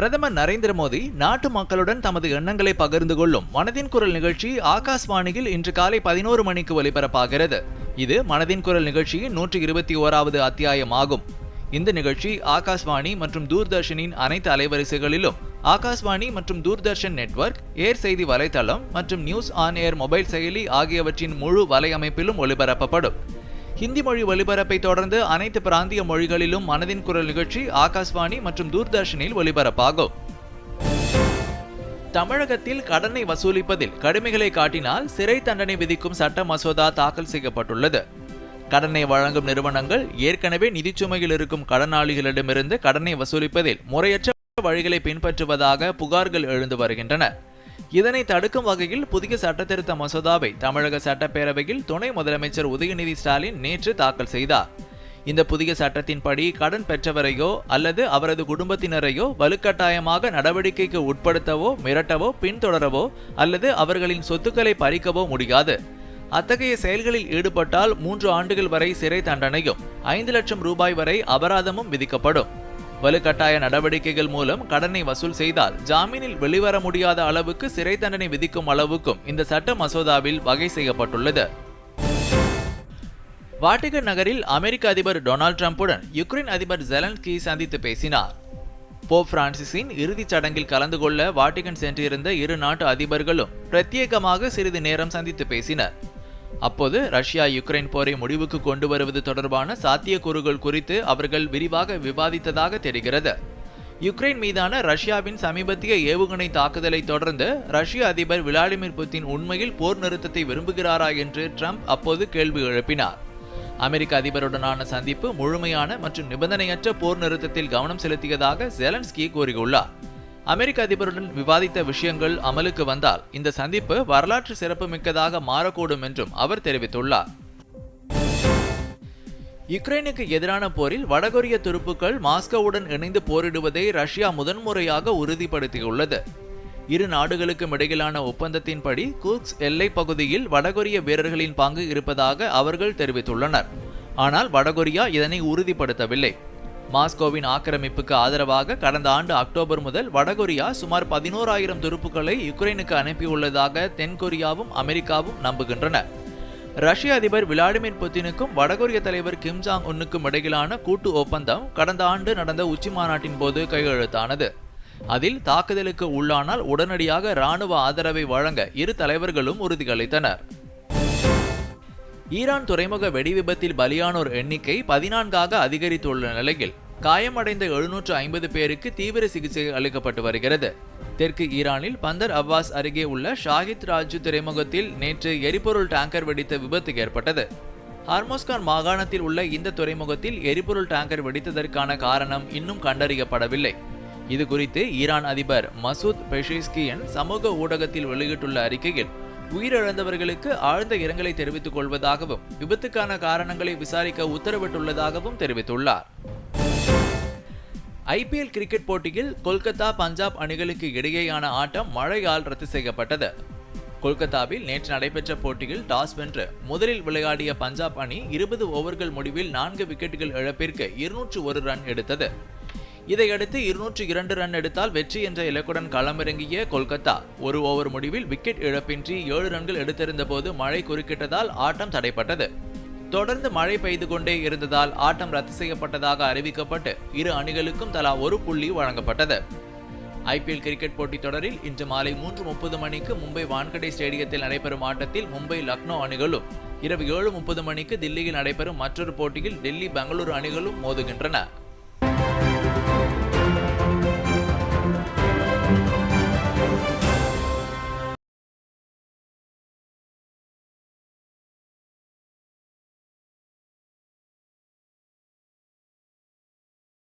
பிரதமர் நரேந்திர மோடி நாட்டு மக்களுடன் தமது எண்ணங்களை பகிர்ந்து கொள்ளும் மனதின் குரல் நிகழ்ச்சி ஆகாஷ்வாணியில் இன்று காலை பதினோரு மணிக்கு ஒலிபரப்பாகிறது. இது மனதின் குரல் நிகழ்ச்சியின் நூற்றி இருபத்தி ஓராவது அத்தியாயம் ஆகும் இந்த நிகழ்ச்சி ஆகாஷ்வாணி மற்றும் தூர்தர்ஷனின் அனைத்து அலைவரிசைகளிலும் ஆகாஷ்வாணி மற்றும் தூர்தர்ஷன் நெட்வொர்க் ஏர் செய்தி வலைத்தளம் மற்றும் நியூஸ் ஆன் ஏர் மொபைல் செயலி ஆகியவற்றின் முழு வலையமைப்பிலும் ஒளிபரப்பப்படும் ஹிந்தி மொழி ஒலிபரப்பை தொடர்ந்து அனைத்து பிராந்திய மொழிகளிலும் மனதின் குரல் நிகழ்ச்சி ஆகாஷ்வாணி மற்றும் தூர்தர்ஷனில் ஒலிபரப்பாகும். தமிழகத்தில் கடனை வசூலிப்பதில் கடுமைகளை காட்டினால் சிறை தண்டனை விதிக்கும் சட்ட மசோதா தாக்கல் செய்யப்பட்டுள்ளது. கடனை வழங்கும் நிறுவனங்கள் ஏற்கனவே நிதிச்சுமையில் இருக்கும் கடனாளிகளிடமிருந்து கடனை வசூலிப்பதில் முறையற்ற வழிகளை பின்பற்றுவதாக புகார்கள் எழுந்து வருகின்றன. இதனை தடுக்கும் வகையில் புதிய சட்டத்திருத்த மசோதாவை தமிழக சட்டப்பேரவையில் துணை முதலமைச்சர் உதயநிதி ஸ்டாலின் நேற்று தாக்கல் செய்தார். இந்த புதிய சட்டத்தின்படி கடன் பெற்றவரையோ அல்லது அவரது குடும்பத்தினரையோ வலுக்கட்டாயமாக நடவடிக்கைக்கு உட்படுத்தவோ மிரட்டவோ பின்தொடரவோ அல்லது அவர்களின் சொத்துக்களை பறிக்கவோ முடியாது. அத்தகைய செயல்களில் ஈடுபட்டால் மூன்று ஆண்டுகள் வரை சிறை தண்டனையும் ஐந்து லட்சம் ரூபாய் வரை அபராதமும் விதிக்கப்படும். வலுக்கட்டாய நடவடிக்கைகள் மூலம் கடனை வசூல் செய்தால் ஜாமீனில் வெளிவர முடியாத அளவுக்கு சிறை தண்டனை விதிக்கும் அளவுக்கும் இந்த சட்ட மசோதாவில் வகை செய்யப்பட்டுள்ளது. வாட்டிகன் நகரில் அமெரிக்க அதிபர் டொனால்ட் ட்ரம்புடன் யுக்ரைன் அதிபர் ஜெலன்ஸ்கி சந்தித்து பேசினார். போப் பிரான்சிஸின் இறுதிச் சடங்கில் கலந்து கொள்ள வாட்டிகன் சென்றிருந்த இரு நாட்டு அதிபர்களும் பிரத்யேகமாக சிறிது நேரம் சந்தித்து பேசினர். அப்போது ரஷ்யா யுக்ரைன் போரை முடிவுக்கு கொண்டு வருவது தொடர்பான சாத்தியக்கூறுகள் குறித்து அவர்கள் விரிவாக விவாதித்ததாக தெரிகிறது. யுக்ரைன் மீதான ரஷ்யாவின் சமீபத்திய ஏவுகணை தாக்குதலை தொடர்ந்து ரஷ்ய அதிபர் விளாடிமிர் புத்தின் உண்மையில் போர் நிறுத்தத்தை விரும்புகிறாரா என்று ட்ரம்ப் அப்போது கேள்வி எழுப்பினார். அமெரிக்க அதிபருடனான சந்திப்பு முழுமையான மற்றும் நிபந்தனையற்ற போர் நிறுத்தத்தில் கவனம் செலுத்தியதாக ஜெலன்ஸ்கி கூறியுள்ளார். அமெரிக்க அதிபருடன் விவாதித்த விஷயங்கள் அமலுக்கு வந்தால் இந்த சந்திப்பு வரலாற்று சிறப்புமிக்கதாக மாறக்கூடும் என்றும் அவர் தெரிவித்துள்ளார். யுக்ரைனுக்கு எதிரான போரில் வடகொரிய துருப்புக்கள் மாஸ்கோவுடன் இணைந்து போரிடுவதை ரஷ்யா முதன்முறையாக உறுதிப்படுத்தியுள்ளது. இரு நாடுகளுக்கும் இடையிலான ஒப்பந்தத்தின்படி கூக்ஸ் எல்லை பகுதியில் வடகொரிய வீரர்களின் பங்கு இருப்பதாக அவர்கள் தெரிவித்துள்ளனர். ஆனால் வடகொரியா இதனை உறுதிப்படுத்தவில்லை. மாஸ்கோவின் ஆக்கிரமிப்புக்கு ஆதரவாக கடந்த ஆண்டு அக்டோபர் முதல் வடகொரியா சுமார் பதினோராயிரம் துருப்புக்களை யுக்ரைனுக்கு அனுப்பியுள்ளதாக தென்கொரியாவும் அமெரிக்காவும் நம்புகின்றன. ரஷ்ய அதிபர் விளாடிமிர் புத்தினுக்கும் வடகொரிய தலைவர் கிம் ஜாங் உன்னுக்கும் இடையிலான கூட்டு ஒப்பந்தம் கடந்த ஆண்டு நடந்த உச்சி மாநாட்டின் போது கையெழுத்தானது. அதில் தாக்குதலுக்கு உள்ளானால் உடனடியாக ராணுவ ஆதரவை வழங்க இரு தலைவர்களும் உறுதியளித்தனர். ஈரான் துறைமுக வெடிவிபத்தில் பலியானோர் எண்ணிக்கை பதினான்காக அதிகரித்துள்ள நிலையில் காயமடைந்த எழுநூற்று ஐம்பது பேருக்கு தீவிர சிகிச்சை அளிக்கப்பட்டு வருகிறது. தெற்கு ஈரானில் பந்தர் அப்பாஸ் அருகே உள்ள ஷாஹித் ராஜு துறைமுகத்தில் நேற்று எரிபொருள் டேங்கர் வெடித்த விபத்து ஏற்பட்டது. ஹார்மோஸ்கான் மாகாணத்தில் உள்ள இந்த துறைமுகத்தில் எரிபொருள் டேங்கர் வெடித்ததற்கான காரணம் இன்னும் கண்டறியப்படவில்லை. இது குறித்து ஈரான் அதிபர் மசூத் பெஷிஸ்கியன் சமூக ஊடகத்தில் வெளியிட்டுள்ள அறிக்கையில் உயிரிழந்தவர்களுக்கு ஆழ்ந்த இரங்கலை தெரிவித்துக் கொள்வதாகவும் விபத்துக்கான காரணங்களை விசாரிக்க உத்தரவிட்டுள்ளதாகவும் தெரிவித்துள்ளார். ஐபிஎல் கிரிக்கெட் போட்டியில் கொல்கத்தா பஞ்சாப் அணிகளுக்கு இடையேயான ஆட்டம் மழையால் ரத்து செய்யப்பட்டது. கொல்கத்தாவில் நேற்று நடைபெற்ற போட்டியில் டாஸ் வென்று முதலில் விளையாடிய பஞ்சாப் அணி இருபது ஓவர்கள் முடிவில் நான்கு விக்கெட்டுகள் இழப்பிற்கு இருநூற்று ஒரு ரன் எடுத்தது. இதையடுத்து இருநூற்றி இரண்டு ரன் எடுத்தால் வெற்றி என்ற இலக்குடன் களமிறங்கிய கொல்கத்தா. ஒரு ஓவர் முடிவில் விக்கெட் இழப்பின்றி ஏழு ரன்கள் எடுத்திருந்த போது மழை குறுக்கிட்டதால் ஆட்டம் தடைப்பட்டது. தொடர்ந்து மழை பெய்து கொண்டே இருந்ததால் ஆட்டம் ரத்து செய்யப்பட்டதாக அறிவிக்கப்பட்டு இரு அணிகளுக்கும் தலா ஒரு புள்ளி வழங்கப்பட்டது. ஐபிஎல் கிரிக்கெட் போட்டித் தொடரில் இன்று மாலை மூன்று முப்பது மணிக்கு மும்பை வான்கடே ஸ்டேடியத்தில் நடைபெறும் ஆட்டத்தில் மும்பை லக்னோ அணிகளும் இரவு ஏழு முப்பது மணிக்கு தில்லியில் நடைபெறும் மற்றொரு போட்டியில் டெல்லி பெங்களூரு அணிகளும் மோதுகின்றன.